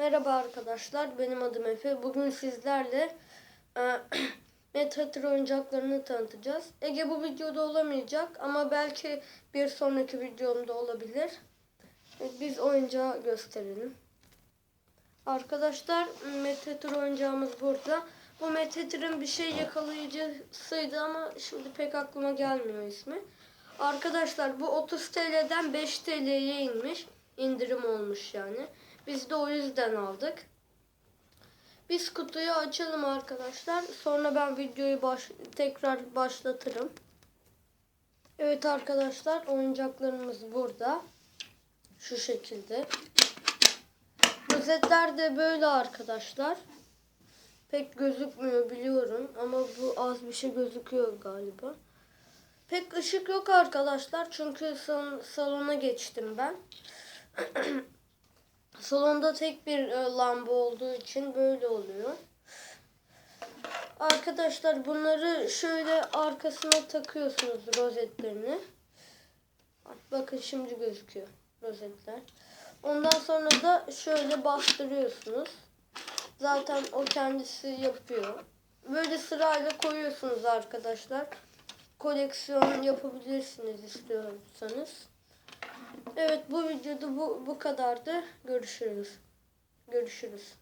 Merhaba arkadaşlar, benim adım Efe. Bugün sizlerle e, Metatron oyuncaklarını tanıtacağız. Ege bu videoda olamayacak ama belki bir sonraki videomda olabilir. E, Biz oyuncağı gösterelim. Arkadaşlar Metatron oyuncağımız burada. Bu Metatron bir şey yakalayıcısıydı ama şimdi pek aklıma gelmiyor ismi. Arkadaşlar bu 30 TL'den 5 TL'ye inmiş. indirim olmuş yani. Biz de o yüzden aldık. Biz kutuyu açalım arkadaşlar. Sonra ben videoyu baş, tekrar başlatırım. Evet arkadaşlar oyuncaklarımız burada. Şu şekilde. Rozetler de böyle arkadaşlar. Pek gözükmüyor biliyorum ama bu az bir şey gözüküyor galiba. Pek ışık yok arkadaşlar çünkü sal- salona geçtim ben. Salonda tek bir e, lamba olduğu için böyle oluyor. Arkadaşlar bunları şöyle arkasına takıyorsunuz rozetlerini. Bakın şimdi gözüküyor rozetler. Ondan sonra da şöyle bastırıyorsunuz. Zaten o kendisi yapıyor. Böyle sırayla koyuyorsunuz arkadaşlar. Koleksiyon yapabilirsiniz istiyorsanız. Evet bu videoda bu, bu kadardı. Görüşürüz. Görüşürüz.